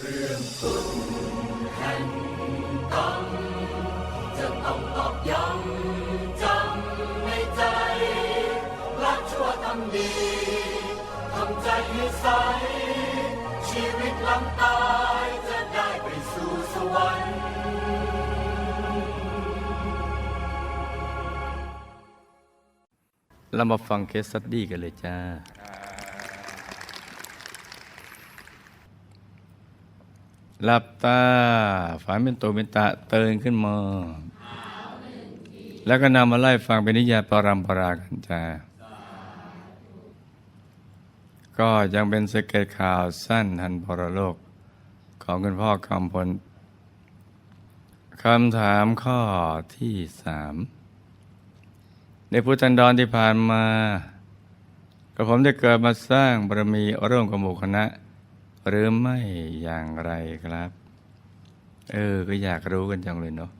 เรื่องสุดแห่งต้องจะต้องตอกย้ำจำในใจรักชั่วทำดีทำใจให้ใส ชีวิตหลังตายจะได้ไปสู่สวรรค์เรามาฟังเคสสตดี้กันเลยจ้า หลับตาฝันเป็นตัวเป็นตะเตือนขึ้นมาแล้วก็นำมาไล่ฟังเป็นนิยายปรัมปรากันจ้าก็ยังเป็นสเก็ตข่าวสั้นทันพรโลก ของคุณพ่อกำพลคำถามข้อที่สามในพุทธันดรที่ผ่านมา กระผมได้เกิดมาสร้างบารมีร่วมกับหมู่คณะ หรือไม่อย่างไรครับ เออ ก็อยากรู้กันจังเลยเนาะ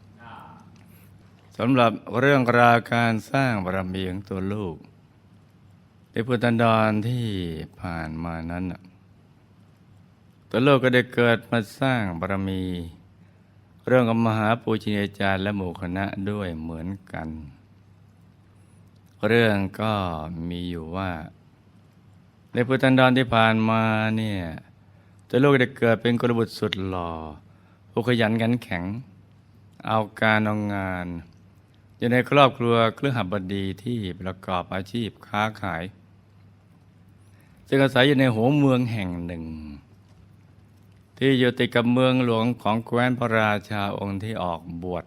สำหรับเรื่องราวการสร้างบารมีของตัวลูก ในพุทธันดรที่ผ่านมานั้นน่ะตัวลูกก็ได้เกิดมาสร้างบารมี เรื่องกับมหาปูชนียาจารย์และหมู่คณะด้วยเหมือนกัน เรื่องก็มีอยู่ว่า ในพุทธันดรที่ผ่านมาเนี่ย ตัวลูกได้เกิดเป็นกรบุตรสุดหล่อผู้ขยันขันแข็ง เอาการเอางาน อยู่ในครอบครัวเครือหับดีที่ประกอบอาชีพค้าขาย ซึ่งอาศัยอยู่ในหัวเมืองแห่งหนึ่ง ที่อยู่ติดกับเมืองหลวงของแคว้นพระราชาองค์ที่ออกบวช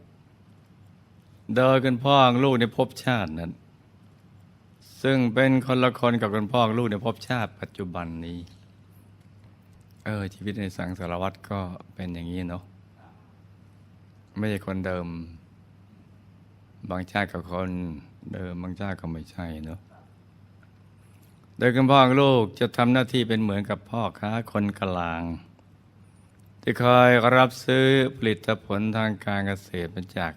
โดยคุณพ่อลูกในภพชาตินั้น ซึ่งเป็นคนละคนกับคุณพ่อลูกในภพชาติปัจจุบันนี้ เออ ชีวิตในสังสารวัตรก็เป็นอย่างนี้เนาะไม่ใช่คนเดิม บางชาติกับคนเดิมบางชาติก็ไม่ใช่เนาะโดยคุณพ่อลูกจะทำหน้าที่เป็นเหมือนกับพ่อค้าคนกลาง ที่คอยรับซื้อผลิตผลทางการเกษตรมาจาก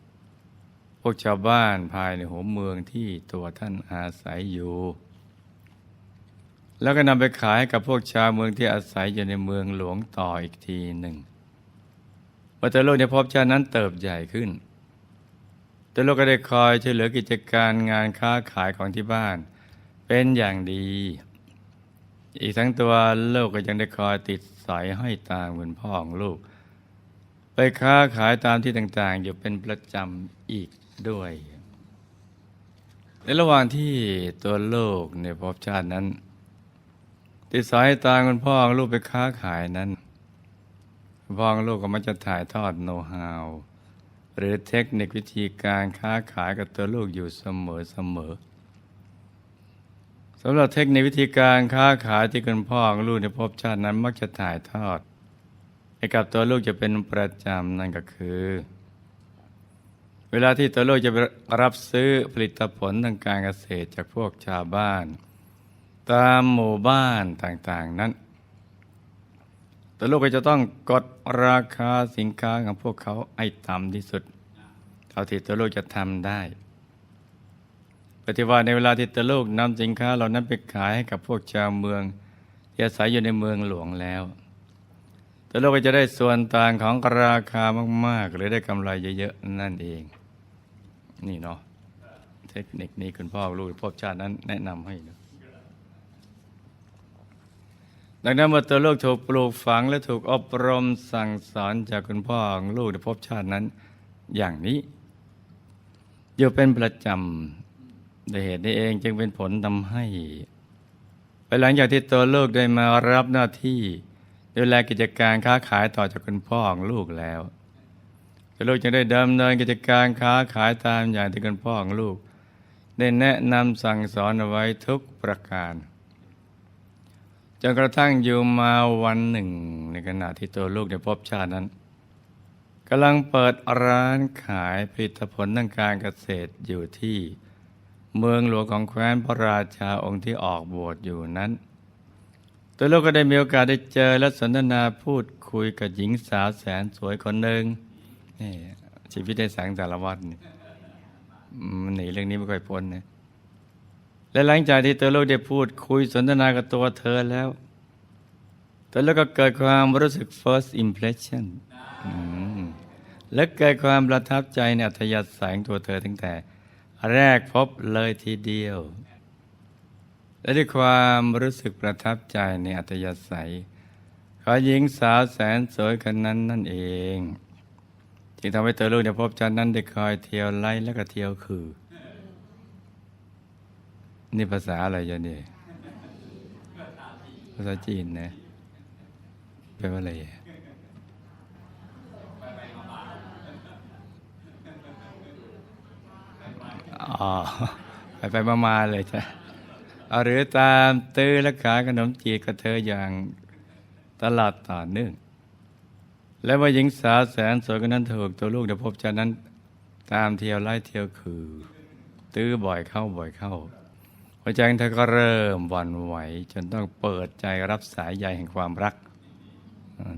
พวกชาวบ้านภายในหัวเมืองที่ตัวท่านอาศัยอยู่ แล้วก็นำไปขายให้กับพวกชาวเมืองที่อาศัยอยู่ในเมืองหลวงต่ออีกทีหนึ่งวัตโลกในภพชาตินั้นเติบใหญ่ขึ้น แต่โลกก็ได้คอยช่วยเหลือกิจการงานค้าขายของที่บ้าน เป็นอย่างดี อีกทั้งตัวโลกก็ยังได้คอยติดสอยให้ตามคุณพ่อของลูก ไปค้าขายตามที่ต่างๆ อยู่เป็นประจำอีกด้วย ในระหว่างที่ตัวโลกในภพชาตินั้น ติดสายตาคุณพ่อลูกไปค้าขายนั้นคุณพ่อลูกก็มักจะถ่ายทอดโน้ตฮาวหรือเทคนิควิธีการค้าขายกับตัวลูกอยู่เสมอเสมอสำหรับเทคนิควิธีการค้าขายที่คุณพ่อลูกในภพชาตินั้นมักจะถ่ายทอดให้กับตัวลูกจะเป็นประจำนั่นก็คือ เวลาที่ตัวลูกจะรับซื้อผลิตผลทางการเกษตรจากพวกชาวบ้าน ตามหมู่บ้านต่างๆนั้น แตัวลูกก็จะต้องกดราคาสินค้าของพวกเขาให้ต่ำที่สุด เท่าที่ตัวลูกจะทำได้ปฏิวัติในเวลาที่ตัวลูกนำสินค้าเหล่านั้นไปขายให้กับพวกชาวเมืองที่อาศัยอยู่ในเมืองหลวงแล้วตัวลูกก็จะได้ส่วนต่างของราคามากๆ หรือได้กำไรเยอะๆนั่นเอง นี่เนาะเทคนิคนี้คุณพ่อลูกพ่อชาตินั้นแนะนำให้นะ ดังนั้นเมื่อตัวลูกถูกปลูกฝังและถูกอบรมสั่งสอนจากคุณพ่อของลูกในภพชาตินั้น อย่างนี้ อยู่เป็นประจำโดยเหตุนี้เองจึงเป็นผลทำให้ภายหลังจากที่ตัวลูกได้มารับหน้าที่ดูแลกิจการค้าขายต่อจากคุณพ่อของลูกแล้วตัวลูกจึงได้ดำเนินกิจการค้าขายตามอย่างที่คุณพ่อของลูก ได้แนะนำสั่งสอนเอาไว้ทุกประการ จนกระทั่งอยู่มาวันหนึ่ง ในขณะที่ตัวลูกในภพชาตินั้นกำลังเปิดร้านขายผลิตผลทางการเกษตรอยู่ที่เมืองหลวงของแคว้นพระราชาองค์ที่ออกบวชอยู่นั้น ตัวลูกก็ได้มีโอกาสได้เจอและสนทนาพูดคุยกับหญิงสาวแสนสวยคนหนึ่งนี่ชีวิตในแสงสารวัตรนี่มันหนีเรื่องนี้ไม่ค่อยพ้นนะ และหลังจากที่ตัวลูกได้พูดคุยสนทนากับตัวเธอแล้วแต่แล้วก็เกิดความรู้สึก first impression และเกิดความประทับใจในอัธยาศัยของตัวเธอตั้งแต่ แรกพบเลยทีเดียว และด้วยความรู้สึกประทับใจในอัธยาศัยของหญิงสาวแสนสวยคนนั้นนั่นเองจึงทำให้เธอลูกได้พบจันนั้นได้คอยเที่ยวไล่และก็เที่ยวคือ นี่ภาษาอะไรยะเนี่ยภาษาจีนนะแปลว่าอะไรอ๋อไปไปมามาเลยจ้ะอาหรือตามตื้อและขายขนมจีบกับเธออย่างตลอดต่อเนื่อง และว่าหญิงสาวแสนสวยคนนั้นถูกตัวลูกเดี๋ยวพบจากนั้น ตามเที่ยวไล่เที่ยวคือ ตื้อบ่อยเข้าบ่อยเข้า หัวใจของเธอก็เริ่มหวั่นไหว จนต้องเปิดใจรับสายใยแห่งความรัก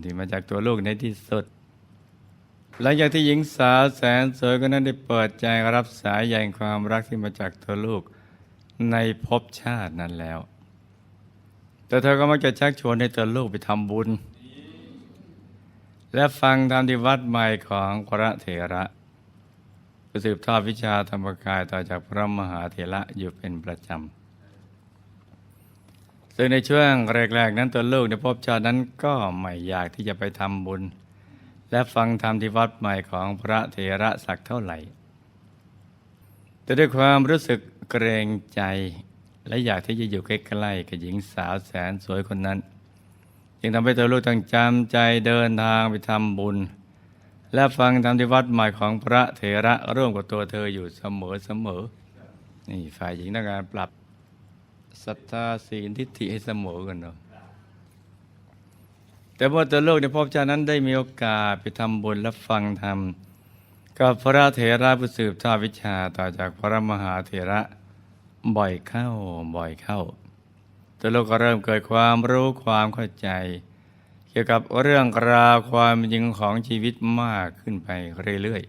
ที่มาจากตัวลูกในที่สุดหลังจากที่หญิงสาวแสนสวยคนนั้นได้เปิดใจรับสายใยแห่งความรักที่มาจากตัวลูกในภพชาตินั้นแล้ว แต่เธอก็มักจะชักชวนให้ตัวลูกไปทำบุญ และฟังธรรมที่วัดใหม่ของพระเถระ สืบทอดวิชาธรรมกายต่อจากพระมหาเถระอยู่เป็นประจำ ซึ่งในช่วงแรกๆนั้นตัวลูกในภพชาตินั้นก็ไม่อยากที่จะไปทำบุญ และฟังธรรมที่วัดใหม่ของพระเถระสักเท่าไหร่ แต่ด้วยความรู้สึกเกรงใจและอยากที่จะอยู่ใกล้ๆกับหญิงสาวแสนสวยคนนั้น จึงทำให้ตัวลูกต้องจำใจเดินทางไปทำบุญ และฟังธรรมที่วัดใหม่ของพระเถระร่วมกับตัวเธออยู่เสมอเสมอนี่ฝ่ายหญิงต้องการปรับศรัทธาศีลทิฏฐิให้เสมอกันเนาะแต่เมื่อตัวโลกในภพชาตินั้นได้มีโอกาสไปทำบุญและฟังธรรมกับพระเถระผู้สืบทอดวิชาต่อจากพระมหาเถระบ่อยเข้าบ่อยเข้าตัวโลกก็เริ่มเกิดความรู้ความเข้าใจ เกี่ยวกับเรื่องราวความจริงของชีวิตมากขึ้นไปเรื่อย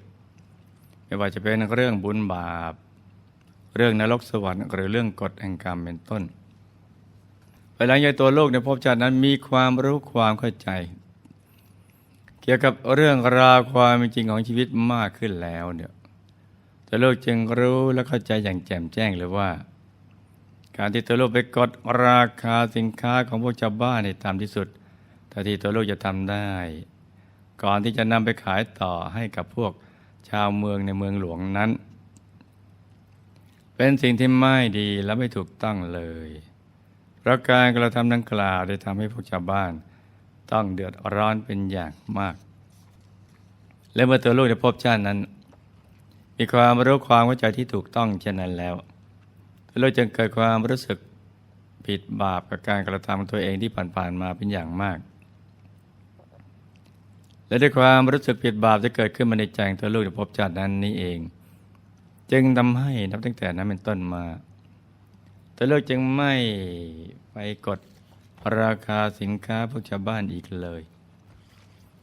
ๆ ไม่ว่าจะเป็นเรื่องบุญบาป เรื่องนรกสวรรค์หรือเรื่องกฎแห่งกรรมเป็นต้นภายหลังจากตัวโลกในภพชาตินั้นมีความรู้ความเข้าใจ เกี่ยวกับเรื่องราวความจริงของชีวิตมากขึ้นแล้วเนี่ยตัวโลกจึงรู้และเข้าใจอย่างแจ่มแจ้งเลยว่า การที่ตัวโลกไปกดราคาสินค้าของพวกชาวบ้านในตามที่สุด ถ้าที่ตัวโลกจะทำได้ ก่อนที่จะนำไปขายต่อให้กับพวกชาวเมืองในเมืองหลวงนั้น เป็นสิ่งที่ไม่ดีและไม่ถูกต้องเลยเพราะการกระทำดังกล่าวได้ทำให้พวกชาวบ้าน ต้องเดือดร้อนเป็นอย่างมาก และเมื่อตัวลูกได้พบชาตินั้น มีความรู้ความเข้าใจที่ถูกต้องเช่นนั้นแล้วตัวลูกจึงเกิดความรู้สึกผิดบาปกับการกระทำตัวเองที่ผ่านๆมาเป็นอย่างมาก และด้วยความรู้สึกผิดบาปที่เกิดขึ้นมาในใจของตัวลูกในภพชาตินั้นนี้เอง จึงทำให้นับตั้งแต่นั้นเป็นต้นมาตัวลูกจึงไม่ไปกดราคาสินค้าพวกชาวบ้านอีกเลย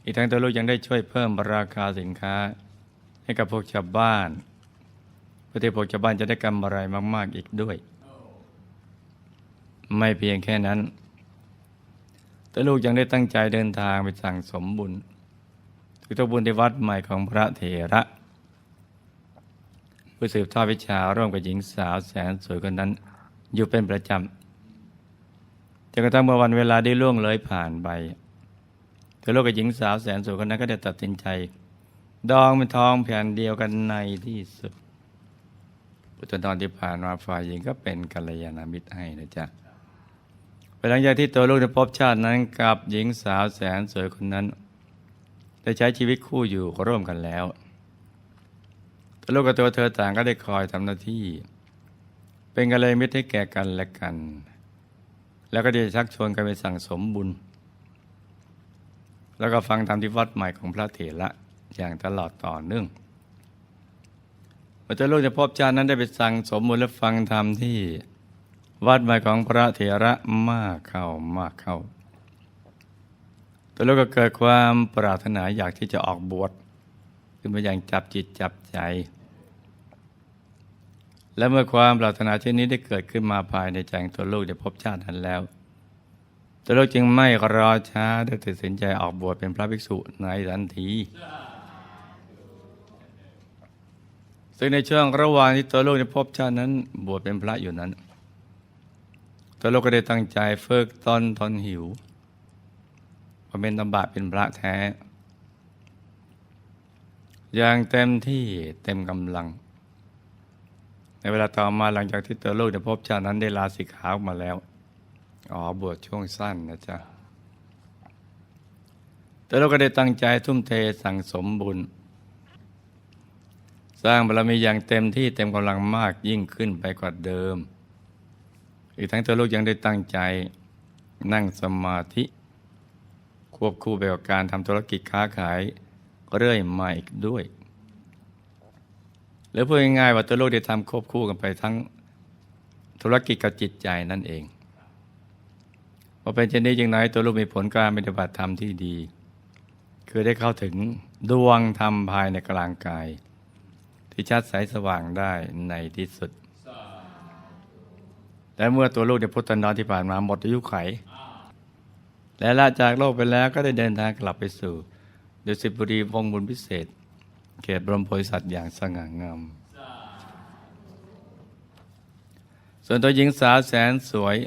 อีกทั้งตัวลูกยังได้ช่วยเพิ่มราคาสินค้า ให้กับพวกชาวบ้านเพื่อที่พวกชาวบ้านจะได้กำไรมาก ๆอีกด้วย ไม่เพียงแค่นั้นแต่ลูกยังได้ตั้งใจเดินทางไปสั่งสมบุญ คือตัวบุญที่วัดใหม่ของพระเถระผู้สืบทอดวิชาร่วมกับหญิงสาวแสนสวยคนนั้น อยู่เป็นประจำจนกระทั่งเมื่อวันเวลาได้ล่วงเลยผ่านไปเธอลูกกับหญิงสาวแสนสวยคนนั้นก็ได้ตัดสินใจ ดองเป็นทองแผ่นเดียวกันในที่สุดพุทธตอนที่ผ่านมาฝ่ายหญิงก็เป็นกัลยาณมิตรให้นะจ๊ะหลังจากที่ตัวลูกได้พบชาตินั้นกับหญิงสาวแสนสวยคนนั้น ได้ใช้ชีวิตคู่อยู่ร่วมกันแล้วตัวลูกกับตัวเธอต่างก็ได้คอยทำหน้าที่ เป็นกัลยาณมิตรให้แก่กันและกัน แล้วก็ได้ชักชวนกันไปสั่งสมบุญ แล้วก็ฟังธรรมที่วัดใหม่ของพระเถระอย่างตลอดต่อเนื่องพอตัวลูกจะพบชาตินั้นได้ไปสั่งสมบุญและฟังธรรมที่วัดใหม่ของพระเถระมากเข้ามากเข้า ตัวลูกก็เกิดความปรารถนาอยากที่จะออกบวชขึ้นมาอย่างจับจิตจับใจ และเมื่อความปรารถนาเช่นนี้ได้เกิดขึ้นมาภายในใจของตัวลูกได้พบชาตินั้นแล้ว ตัวลูกจึงไม่รอช้าได้ตัดสินใจออกบวชเป็นพระภิกษุในทันทีซึ่งในช่วงระหว่างที่ตัวลูกในภพบชาตินั้นบวชเป็นพระอยู่นั้น ตัวลูกก็ได้ตั้งใจฝึกตนทนหิว พอเป็นตบะเป็นพระแท้ อย่างเต็มที่เต็มกำลัง ในเวลาต่อมาหลังจากที่ตัวลูกในภพบชาตินั้นได้ลาสิกขาออกมาแล้ว อ๋อบวชช่วงสั้นนะจ๊ะแต่เราก็ได้ตั้งใจทุ่มเทสั่งสมบุญ สร้างบารมีอย่างเต็มที่เต็มกำลังมากยิ่งขึ้นไปกว่าเดิม อีกทั้งตัวลูกยังได้ตั้งใจนั่งสมาธิ วบคู่ไปกับการทำธุรกิจค้าขายเรื่อยมาอีกด้วย หรือพูดง่ายๆว่าตัวลูกได้ทำควบคู่กันไปทั้งธุรกิจกับจิตใจนั่นเองพอเป็นเช่นนี้จึงน้อยตัวลูกมีผลการปฏิบัติธรรมที่ดี คือได้เข้าถึงดวงธรรมภายในกลางกาย ที่ชัดใสสว่างได้ในที่สุดและเมื่อตัวลูกในพุทธันดรที่ผ่านมาหมดอายุไข และละจากโลกไปแล้วก็ได้เดินทางกลับไปสู่ดุสิตบุรีวงบุญพิเศษ เขตบรมโพธิสัตว์อย่างสง่างาม ส่วนตัวหญิงสาวแสนสวย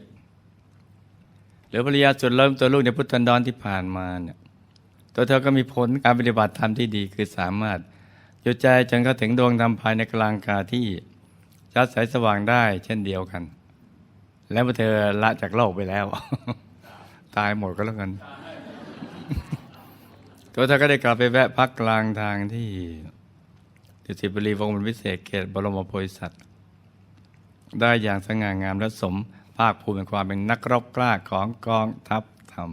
หรือภรรยาสุดเริ่มตัวลูกในพุทธันดรที่ผ่านมาเนี่ยตัวเธอก็มีผลการปฏิบัติธรรมที่ดีคือสามารถหยุดใจจนเข้าถึงดวงธรรมภายในกลางกาที่ชัดใสสว่างได้เช่นเดียวกัน และเมื่อเธอละจากโลกไปแล้ว ตายหมดก็แล้วกันตัวเธอก็ได้กลับไปแวะพักกลางทางที่ดุสิตบุรีวงศ์วิเศษเขตบรมโพธิสัตว์ ได้อย่างสง่างามและสมภาคภูมิเป็นความเป็นนักรบกล้าของกองทัพธรรม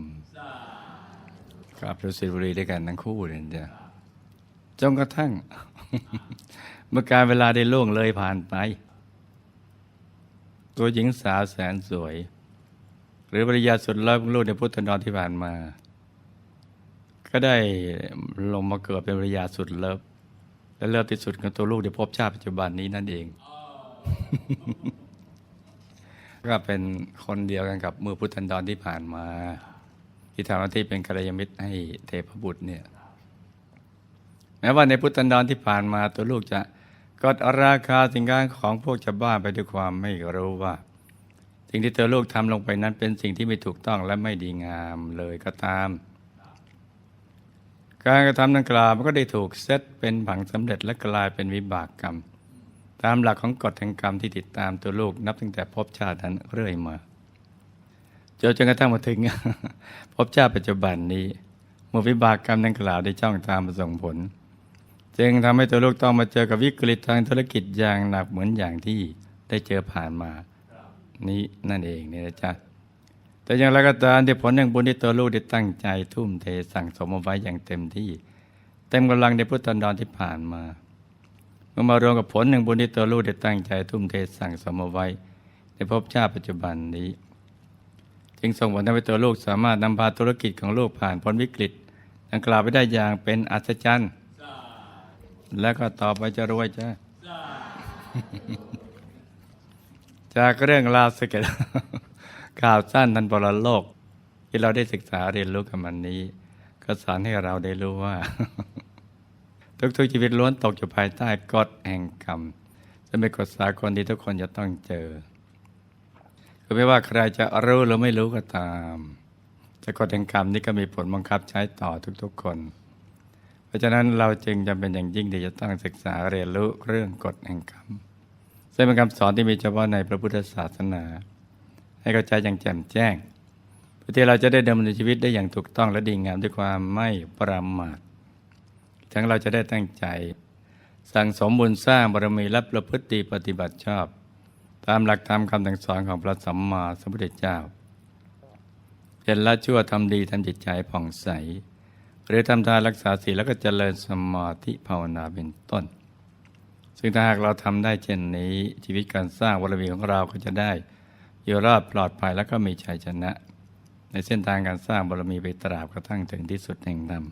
กลับดุสิตบุรีด้วยกันทั้งคู่เลยจ้ะจนกระทั่ง เมื่อการเวลาได้ล่วงเลยผ่านไป ตัวหญิงสาวแสนสวย หรือภรรยาสุดเลิศของลูกในพุทธนรที่ผ่านมา ก็ได้ลงมาเกิดเป็นภรรยาสุดเลิฟและเลิฟที่สุดของตัวลูกในภพชาติปัจจุบันนี้นั่นเอง ก็เป็นคนเดียวกันกับมือพุทธันดรที่ผ่านมา ที่ทำหน้าที่เป็นกัลยาณมิตรให้เทพบุตรเนี่ยแม้ว่าในพุทธันดรที่ผ่านมาตัวลูกจะกดราคาสินค้าของพวกชาวบ้านไปด้วยความไม่รู้ว่า สิ่งที่ตัวลูกทำลงไปนั้นเป็นสิ่งที่ไม่ถูกต้องและไม่ดีงามเลยก็ตาม การกระทำดังกล่าวมันก็ได้ถูกเซตเป็นผังสำเร็จและกลายเป็นวิบากกรรม ตามหลักของกฎแห่งกรรมที่ติดตามตัวลูกนับตั้งแต่ภพชาตินั้นเรื่อยมาจนจนกระทั่งมาถึงภพชาติปัจจุบันนี้เมื่อวิบากกรรมดังกล่าวได้จ้องตามมาส่งผล จึงทำให้ตัวลูกต้องมาเจอกับวิกฤตทางธุรกิจอย่างหนักเหมือนอย่างที่ได้เจอผ่านมา นี้นั่นเองเนี่ยนะจ๊ะแต่อย่างไรก็ตามที่ผลแห่งบุญที่ตัวลูกได้ตั้งใจ ทุ่มเทสั่งสมเอาไว้อย่างเต็มที่ เต็มกำลังในพุทธันดรที่ผ่านมาเมื่อมารวมกับผลแห่งบุญที่ตัวลูกได้ตั้งใจ ทุ่มเทสั่งสมเอาไว้ ในภพชาติปัจจุบันนี้ จึงส่งผลทำให้ตัวลูกสามารถนำพาธุรกิจของลูกผ่านพ้นวิกฤตดังกล่าวไปได้อย่างเป็นอัศจรรย์ และก็ต่อไปจะรวยจ้า จากเรื่องราวสเก็ตข่าวสั้นทันบรโลก ที่เราได้ศึกษาเรียนรู้กันวันนี้ ก็สอนให้เราได้รู้ว่า ทุกๆชีวิตล้วนตกอยู่ภายใต้กฎแห่งกรรมจะเป็นกฎสากลที่ทุกคนจะต้องเจอคือไม่ว่าใครจะรู้หรือไม่รู้ก็ตามแต่กฎแห่งกรรมนี้ก็มีผลบังคับใช้ต่อทุกๆคน เพราะฉะนั้นเราจึงจำเป็นอย่างยิ่งที่จะต้องศึกษาเรียนรู้เรื่องกฎแห่งกรรม ซึ่งเป็นคำสอนที่มีเฉพาะในพระพุทธศาสนา ให้เข้าใจอย่างแจ่มแจ้งเพื่อที่เราจะได้ดำเนินชีวิตได้อย่างถูกต้องและดีงามด้วยความไม่ประมาททั้งเราจะได้ตั้งใจ สั่งสมบุญสร้างบารมีและประพฤติปฏิบัติชอบ ตามหลักธรรมคำสั่งสอนของพระสัมมาสัมพุทธเจ้าเห็นละชั่วทำดีทำจิตใจผ่องใส หรือทำทานรักษาศีลแล้วก็เจริญสมาธิภาวนาเป็นต้น ซึ่งถ้าหากเราทำได้เช่นนี้ ชีวิตการสร้างบารมีของเราก็จะได้อยู่รอดปลอดภัยแล้วก็มีชัยชนะ ในเส้นทางการสร้างบารมีไปตราบกระทั่งถึงที่สุดแห่งธรรม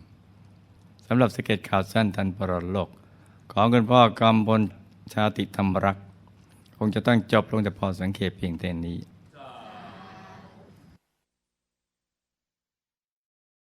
สำหรับสเก็ตข่าวสั้นทันปรโลก ของคุณพ่อกำพลชาติธรรมรัก คงจะต้องจบลงแต่พอสังเกตเพียงเท่นี้